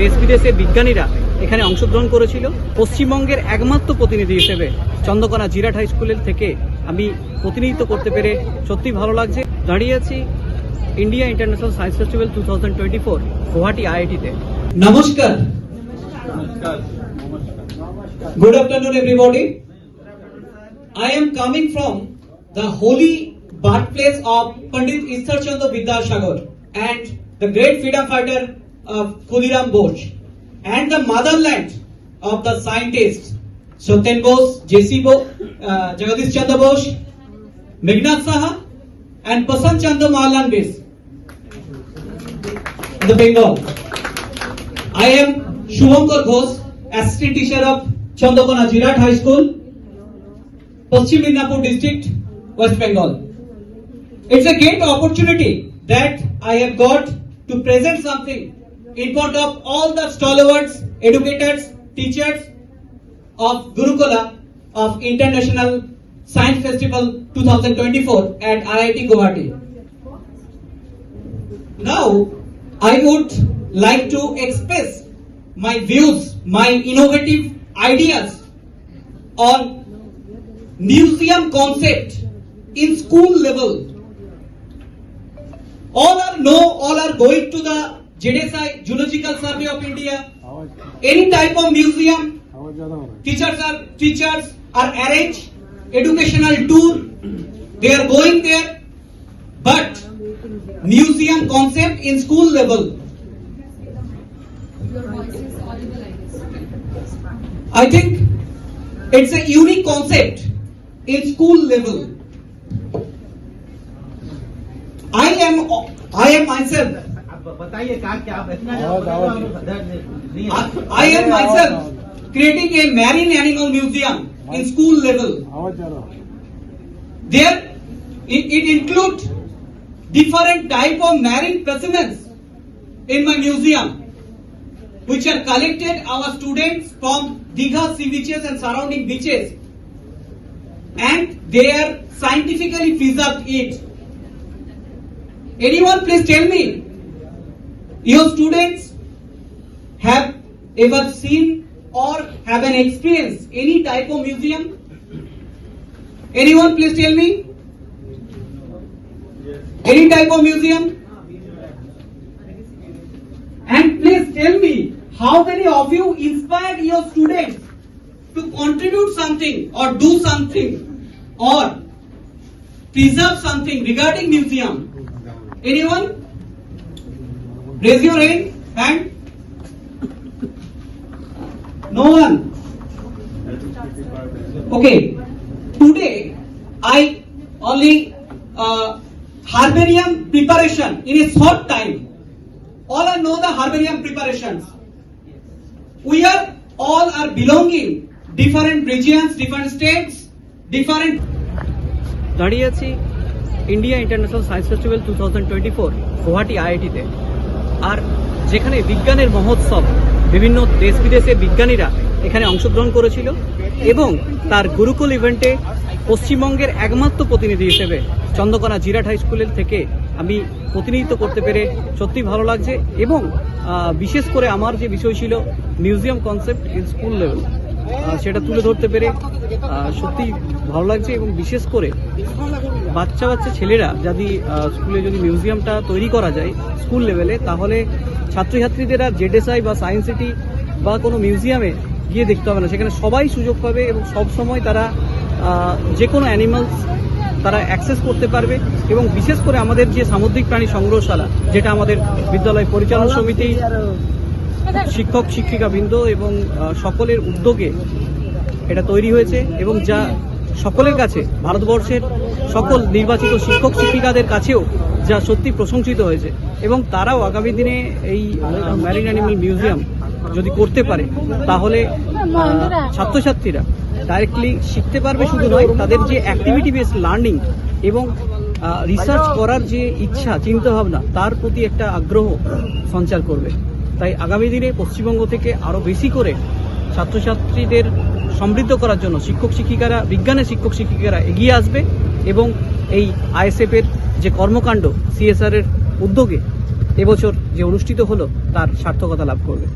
দেশ বিদেশের বিজ্ঞানীরা এখানে অংশগ্রহণ করেছিল। পশ্চিমবঙ্গের একমাত্র প্রতিনিধি হিসেবে চন্দ্রকোনা জিরাট হাই স্কুলের থেকে আমি প্রতিনিধিত্ব করতে পেরে সত্যি ভালো লাগছে। দাঁড়িয়ে আছি India International Science Festival two thousand twenty four Guwahati আইআইটিতে। নমস্কার। Good afternoon, everybody. I am coming from the holy birthplace of Pandit Ishar Chandra Vidyasagar and the great freedom fighter of Khudiram Bose and the motherland of the scientists Satyen Bose, J.C. Bose, uh, Jagadish Chandra Bose, Meghnad Saha and Pasant Chandra Mahalan Base, the Bengal. I am Shubhankar Ghosh, assistant teacher of Chandrakona Jirat High School, Paschim Midnapur district, West Bengal. It's a great opportunity that I have got to present something in front of all the stalwarts, educators, teachers of Gurukula of International Science Festival 2024 at IIT Guwahati. Now, I would like to express my views, my innovative ideas on museum concept in school level. All are know, all are going to the JDSI, Geological Survey of India, any type of museum, teachers are teachers are arrange educational tour, they are going there, but museum concept in school level. I think it's a unique concept in school level. I am I am myself बताइए क्या इतना I am creating a marine animal museum in school level there it include different type of marine president in my museum which are collected our student from Digha sea beaches and surrounding beaches and they are scientifically preserve it any one please tell me your students have ever seen or have an experience any type of museum? Anyone please tell me? Any type of museum? And please tell me how many of you inspired your students to contribute something or do something or preserve something regarding museum? Anyone? Raise your hand. Hand. No one. Okay. Today I only uh, herbarium preparation in a short time. All I know the herbarium preparations. We are all are belonging different regions, different states, different. দাঁড়িয়ে আছি India International Science Festival two thousand twenty four Guwahati আইআইটিতে আর যেখানে বিজ্ঞানের মহোৎসব, বিভিন্ন দেশ বিদেশের বিজ্ঞানীরা এখানে অংশগ্রহণ করেছিল এবং তার গুরুকুল ইভেন্টে পশ্চিমবঙ্গের একমাত্র প্রতিনিধি হিসেবে চন্দ্রকোনা জিরাট হাই স্কুলের থেকে আমি প্রতিনিধিত্ব করতে পেরে সত্যি ভালো লাগছে এবং বিশেষ করে আমার যে বিষয় ছিল museum concept in school level সেটা তুলে ধরতে পেরে সত্যি ভালো লাগছে এবং বিশেষ করে বাচ্চা বাচ্চা ছেলেরা যদি স্কুলে যদি মিউজিয়ামটা তৈরি করা যায় স্কুল লেভেলে তাহলে ছাত্রছাত্রীদের আর জেডএসআই বা সায়েন্স সিটি বা কোনো মিউজিয়ামে গিয়ে দেখতে হবে না। সেখানে সবাই সুযোগ পাবে এবং সব সময় তারা যে কোনো অ্যানিমালস তারা অ্যাক্সেস করতে পারবে এবং বিশেষ করে আমাদের যে সামুদ্রিক প্রাণী সংগ্রহশালা যেটা আমাদের বিদ্যালয় পরিচালনা সমিতি শিক্ষক শিক্ষিকা বৃন্দ এবং সকলের উদ্যোগে এটা তৈরি হয়েছে এবং যা সকলের কাছে, ভারতবর্ষের সকল নির্বাচিত শিক্ষক, শিক্ষিকাদের কাছেও যা সত্যি প্রশংসিত হয়েছে। এবং তারাও আগামী দিনে এই ম্যারিন অ্যানিমাল মিউজিয়াম যদি করতে পারে, তাহলে ছাত্রছাত্রীরা ডাইরেক্টলি শিখতে পারবে শুধু নয়, তাদের যে অ্যাক্টিভিটি বেস লার্নিং এবং রিসার্চ করার যে ইচ্ছা, চিন্তাভাবনা, তার প্রতি একটা আগ্রহ সঞ্চার করবে। তাই আগামী দিনে পশ্চিমবঙ্গ থেকে আরও বেশি করে ছাত্রছাত্রীদের সমৃদ্ধ করার জন্য শিক্ষক শিক্ষিকারা, বিজ্ঞানের শিক্ষক শিক্ষিকারা এগিয়ে আসবে এবং এই আইএসএফের যে কর্মকাণ্ড সিএসআরের উদ্যোগে এবছর যে অনুষ্ঠিত হলো, তার সার্থকতা লাভ করবে।